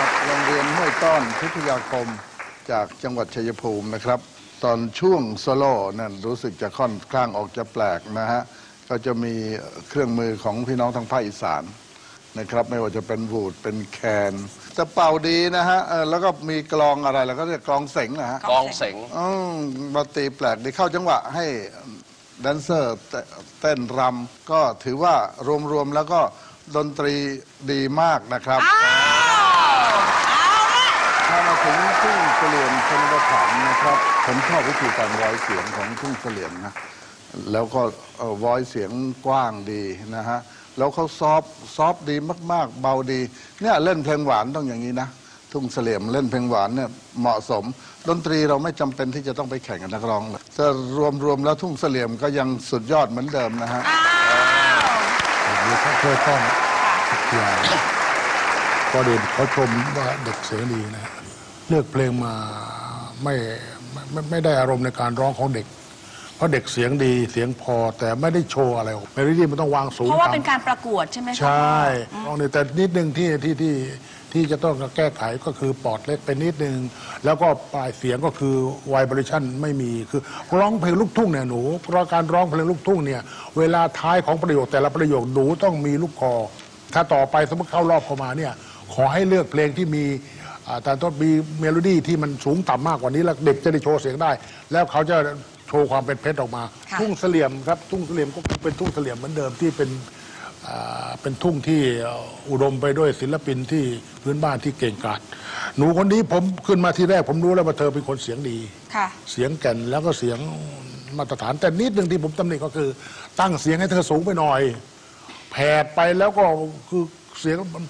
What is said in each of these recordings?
ครับโรงเรียนห้วยต้อนพิทยาคมจากจังหวัดชัยภูมินะครับ ตอนช่วงโซโล่นั่นรู้สึกจะค่อนข้างออกจะแปลกนะฮะก็จะมีเครื่องมือของพี่น้องทางภาคอีสานนะครับ ไม่ว่าจะเป็นวูดเป็นแคนจะเป่าดีนะฮะเออแล้วก็มีกลองอะไรแล้วก็เรียกกลองเสงนะฮะกองเสงอืมมาตีแปลกดีเข้าจังหวะให้แดนเซอร์เตเต้นรำก็ถือว่ารวมๆแล้วก็ดนตรีดีมากนะครับถ้า มาถึงทุ่งเสลี่ยมชนบทานนะครับ ผมชอบวิธีการร้อยเสียงของทุ่งเสลี่ยมนะ แล้วก็เอ่อร้อยเสียงกว้างดีนะฮะ แล้วเขาซอฟต์ซอฟต์ดีมาก ๆ เบาดี เนี่ยเล่นเพลงหวานต้องอย่างนี้นะ ทุ่งเสลี่ยมเล่นเพลงหวานเนี่ยเหมาะสม ดนตรีเราไม่จำเป็นที่จะต้องไปแข่งกับนักร้องเลยถ้ารวมๆแล้วทุ่งเสลี่ยมก็ยังสุดยอดเหมือนเดิมนะฮะหรือเขาช่วยต้อนอย่าง ก็เด่นเขาชมว่าเด็กเสียงดีนะเลือกเพลงมาไม่ไม่ไม่ไม่ได้อารมณ์ในการร้องของเด็ก เพราะเด็กเสียงดีเสียงพอแต่ไม่ได้โชว์อะไรเมโลดี้มันต้องวางสูงเพราะว่าต่ำเป็นการประกวดใช่ไหมคะใช่ลองนี่แต่นิดนึงที่ที่ที่ที่จะต้องแก้ไขก็คือปอดเล็กไปนิดนึง แล้วก็ปลายเสียงก็คือไวเบรชันไม่มีคือร้องเพลงลูกทุ่งเนี่ยหนูเพราะการร้องเพลงลูกทุ่งเนี่ยเวลาท้ายของประโยคแต่ละประโยคหนูต้องมีลูกคอถ้าต่อไปสมมติเข้ารอบเข้ามาเนี่ย ขอให้เลือกเพลงที่มีอ่าแต่ต้องมีเมโลดี้ที่มันสูงต่ำมากกว่านี้ แล้วเด็กจะได้โชว์เสียงได้ แล้วเขาจะโชว์ความเป็นเพชรออกมาค่ะทุ่งเสลี่ยมครับทุ่งเสลี่ยมก็เป็นทุ่งเสลี่ยมเหมือนเดิมที่เป็นอ่าเป็นทุ่งที่อุดมไปด้วยศิลปินที่พื้นบ้านที่เก่งกาจหนูคนนี้ผมขึ้นมาที่แรกผมรู้แล้วว่าเธอเป็นคนเสียงดีค่ะเสียงแก่นแล้วก็เสียงมาตรฐานแต่นิดหนึ่งที่ผมตำหนิก็คือ ตั้งเสียงให้เธอสูงไปหน่อยแผดไปแล้วก็คือเสียงมัน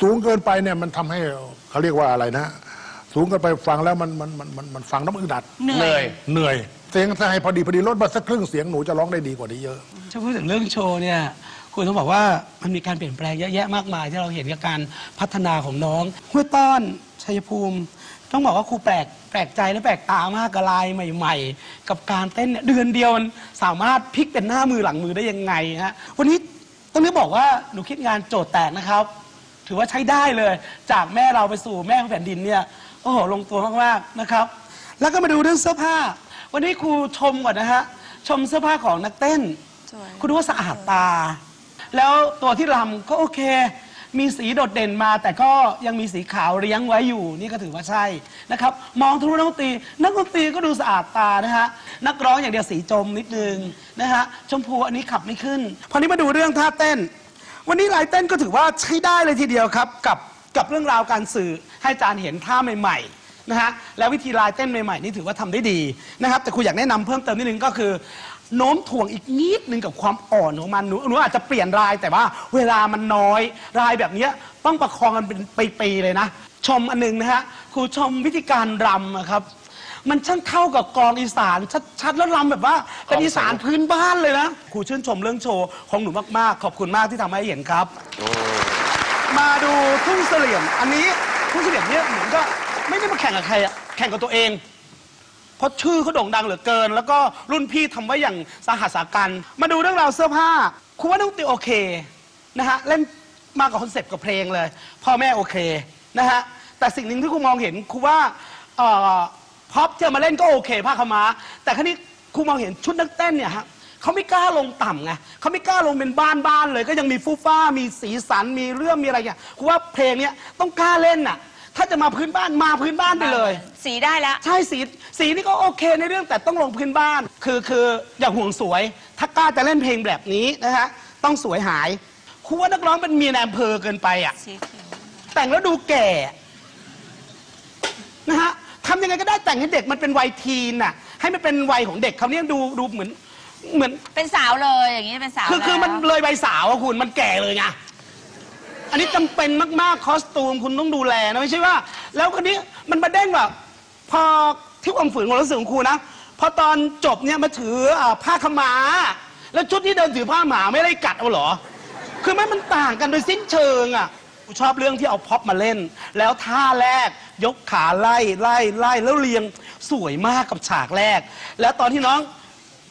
สูงเกินไปเนี่ยมันทำให้เขาเรียกว่าอะไรนะ สูงเกินไปฟังแล้วมันมันมันมันมันฟังน้ำอึดอัดเหนื่อยเหนื่อย เสียงถ้าให้พอดีพอดีลดมาสักครึ่งเสียงหนูจะร้องได้ดีกว่านี้เยอะถ้าพูดถึงเรื่องโชว์เนี่ยคุณต้องบอกว่ามันมีการเปลี่ยนแปลงเยอะแยะมากมาย ที่เราเห็นกับการพัฒนาของน้องห้วยต้อนชัยภูมิ ต้องบอกว่าครูแปลกแปลกใจและแปลกตามากกับลายใหม่ ๆ กับการเต้นเนี่ยเดือนเดียวมันสามารถพลิกเป็นหน้ามือหลังมือได้ยังไงฮะวันนี้ต้องนี้บอกว่าหนูคิดงานโจทย์แตกนะครับ ถือว่าใช้ได้เลย จากแม่เราไปสู่แม่ของแผ่นดินเนี่ยโอ้โหลงตัวมากๆนะครับ แล้วก็มาดูเรื่องเสื้อผ้า วันนี้ครูชมก่อนนะฮะชมเสื้อผ้าของนักเต้น สวย คุณดูว่าสะอาดตา แล้วตัวที่รำก็โอเค มีสีโดดเด่นมา แต่ก็ยังมีสีขาวเลี้ยงไว้อยู่ นี่ก็ถือว่าใช่นะครับ มองทะลุนักดนตรี นักดนตรีก็ดูสะอาดตานะฮะ นักร้องอย่างเดียวสีจมนิดนึงนะฮะ ชมพูอันนี้ขับไม่ขึ้น พอนี้มาดูเรื่องท่าเต้น วันนี้ลายเต้นก็ถือว่าใช้ได้เลยทีเดียวครับ กับกับเรื่องราวการสื่อให้อาจารย์เห็นท่าใหม่ๆนะฮะแล้ววิธีลายเต้นใหม่ๆนี่ถือว่าทำได้ดีนะครับ แต่ครูอยากแนะนำเพิ่มเติมนิดนึงก็คือโน้มถ่วงอีกนิดนึงกับความอ่อนของมันหนูหนูอาจจะเปลี่ยนรายแต่ว่าเวลามันน้อยรายแบบนี้ต้องประคองกันเป็นปีๆเลยนะ ชมอันหนึงนะฮะครูชมวิธีการรำครับ มันช่างเข้ากับกลองอีสานชัดๆแล้วรำแบบว่าเป็นอีสานพื้นบ้านเลยนะครูชื่นชมเรื่องโชว์ของหนูมากๆ ขอบคุณมากที่ทำให้เห็นครับ มาดูทุ่งเสลี่ยม อันนี้ทุ่งเสลี่ยมเนี่ยเหมือนก็ไม่ได้มาแข่งกับใครอะแข่งกับตัวเอง เพราะชื่อเขาโด่งดังเหลือเกิน แล้วก็รุ่นพี่ทำไว้อย่างสาหัสสากัน มาดูเรื่องราวเสื้อผ้าครูว่าน้องติโอเคนะฮะเล่นมากับคอนเซปต์กับเพลงเลย พ่อแม่โอเคนะฮะแต่สิ่งหนึ่งที่ครูมองเห็นครูว่าเอ่อ พ็อปที่เอามาเล่นก็โอเคผ้าขาวม้า แต่ครั้นี้ครูมองเห็นชุดนักเต้นเนี่ยฮะเขาไม่กล้าลงต่ำไงเขาไม่กล้าลงเป็นบ้านบ้านๆเลย ก็ยังมีฟูฟ้ามีสีสันมีเรื่องมีอะไรอย่างครูว่าเพลงเนี้ยต้องกล้าเล่นน่ะ ถ้าจะมาพื้นบ้านมาพื้นบ้านไปเลย สีได้แล้วใช่สีสีนี่ก็โอเคในเรื่องแต่ต้องลงพื้นบ้าน คือคืออย่าห่วงสวย ถ้ากล้าจะเล่นเพลงแบบนี้นะฮะต้องสวยหายครูว่านักร้องเป็นเมียนายอำเภอเกินไปอะสีเขียวแต่งแล้วดูแก่นะฮะทำยังไงก็ได้แต่งให้เด็กมันเป็นวัยทีนน่ะ ให้มันเป็นวัยของเด็กเขาเนี่ยดูดูเหมือนเหมือน เป็นสาวเลยอย่างนี้เป็นสาวคือคือมันแล้วเลยใบสาวอะคุณมันแก่เลยไงอันนี้จำเป็นมากๆคอสตูมคุณต้องดูแลนะไม่ใช่ว่า แล้วคนนี้มันมาเด้งแบบพอที่ความฝืนของรู้สึกของครูนะพอตอนจบเนี่ยมาถืออ่าผ้าขาวม้าแล้วชุดที่เดินถือผ้าหมาไม่ได้กัดเอาเหรอ คือมันมันต่างกันโดยสิ้นเชิงอะ กูชอบเรื่องที่เอาพ็อปมาเล่น แล้วท่าแรกยกขาไล่ไล่ไล่แล้วเรียงสวยมากกับฉากแรก แล้วตอนที่น้อง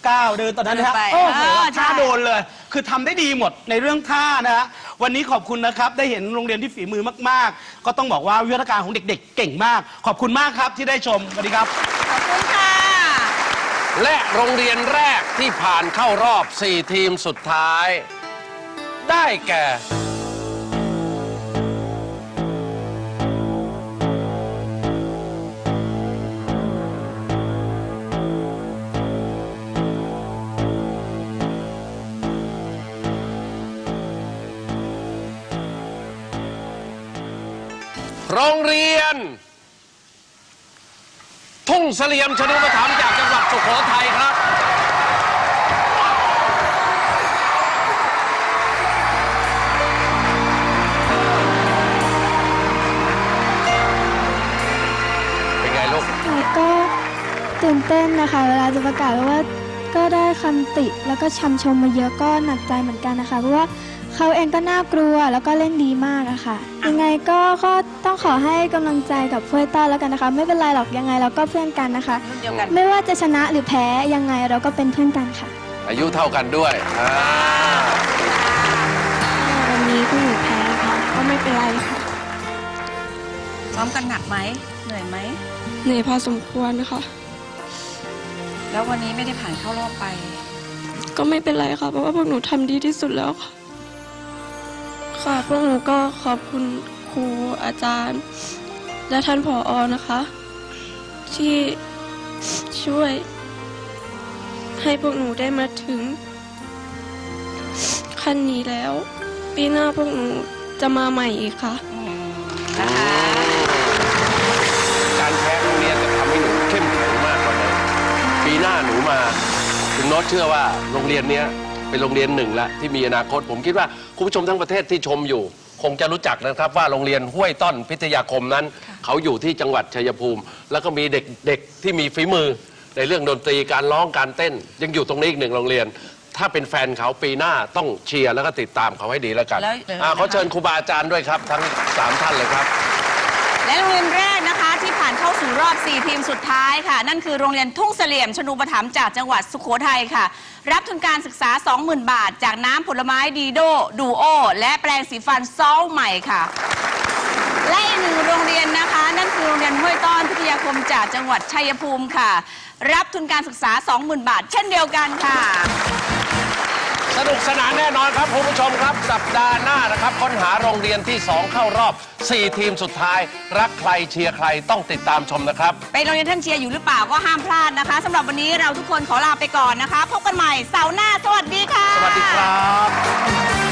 ก้าวเดินตอนนั้นนะฮะเดินไปโอ้โหเออใช่ท่าโดนเลย คือทำได้ดีหมดในเรื่องท่านะฮะวันนี้ขอบคุณนะครับ ได้เห็นโรงเรียนที่ฝีมือมาก ๆ ก็ต้องบอกว่าวิวัฒนาการของเด็ก ๆ เก่งมาก ขอบคุณมากครับที่ได้ชมสวัสดีครับ ขอบคุณค่ะ และโรงเรียนแรกที่ผ่านเข้ารอบ 4 ทีมสุดท้าย ได้แก่ โรงเรียน ทุ่งเสลียมชนุปถัมภ์จากจังหวัดสุโขทัยครับ เป็นไงลูก ค่ะก็ตื่นเต้นนะคะ เวลาจะประกาศเพราะว่าก็ได้คำติแล้วก็ชมชมมาเยอะก็หนักใจเหมือนกันนะคะ เพราะว่า เขาเองก็น่ากลัวแล้วก็เล่นดีมากอะค่ะ ยังไงก็ก็ต้องขอให้กำลังใจกับเพื่อนต้าแล้วกันนะคะ ไม่เป็นไรหรอกยังไงเราก็เพื่อนกันนะคะ รุ่นเดียวกัน ไม่ว่าจะชนะหรือแพ้ยังไงเราก็เป็นเพื่อนกันค่ะ อายุเท่ากันด้วยอ่าวันนี้พวกหนูแพ้ค่ะก็ไม่เป็นไรค่ะซ้อมกันหนักไหมเหนื่อยไหม เหนื่อยพอสมควรค่ะ แล้ววันนี้ไม่ได้ผ่านเข้ารอบไป ก็ไม่เป็นไรค่ะ เพราะว่าพวกหนูทำดีที่สุดแล้วค่ะ ค่ะพวกหนูก็ขอบคุณครูอาจารย์ และท่านผออนะคะ ที่ช่วย ให้พวกหนูได้มาถึงขั้นนี้แล้ว ปีหน้าพวกหนูจะมาใหม่อีกค่ะนะคะการแพ้ครั้งเนี้จะทำให้หนูเข้มแข็งมากกว่าเดิมปีหน้าหนูมาถึงโน้ตเชื่อว่าโรงเรียนเนี้ย เป็นโรงเรียนหนึ่งละที่มีอนาคตผมคิดว่าคุณผู้ชมทั้งประเทศที่ชมอยู่ คงจะรู้จักนะครับว่าโรงเรียนห้วยต้อนพิทยาคมนั้น เขาอยู่ที่จังหวัดชัยภูมิ แล้วก็มีเด็กๆที่มีฝีมือ ในเรื่องดนตรีการร้องการเต้น ยังอยู่ตรงนี้อีกหนึ่งโรงเรียน ถ้าเป็นแฟนเขาปีหน้าต้องเชียร์แล้วก็ติดตามเขาให้ดีแล้วกันแล้วอ่าขอเชิญครูบาอาจารย์ด้วยครับทั้งสามท่านเลยครับ รอบ 4 ทีมสุดท้ายค่ะ นั่นคือโรงเรียนทุ่งเสลี่ยม ชนูปถัมภ์จากจังหวัดสุโขทัยค่ะ รับทุนการศึกษา 20,000 บาท จากน้ำผลไม้ดีโดดูโอ และแปรงสีฟันซอลใหม่ค่ะ และอีกหนึ่งโรงเรียนนะคะ นั่นคือโรงเรียนห้วยต้อนพิทยาคมจากจังหวัดชัยภูมิค่ะ รับทุนการศึกษา 20,000 บาท เช่นเดียวกันค่ะ สนุกสนานแน่นอนครับคุณผู้ชมครับ สัปดาห์หน้านะครับ ค้นหาโรงเรียนที่ 2 เข้ารอบ 4 ทีมสุดท้าย รักใครเชียร์ใครต้องติดตามชมนะครับเป็นโรงเรียนท่านเชียร์อยู่หรือเปล่าก็ห้ามพลาดนะคะสำหรับวันนี้เราทุกคนขอลาไปก่อนนะคะ พบกันใหม่เสาร์หน้า สวัสดีค่ะ สวัสดีครับ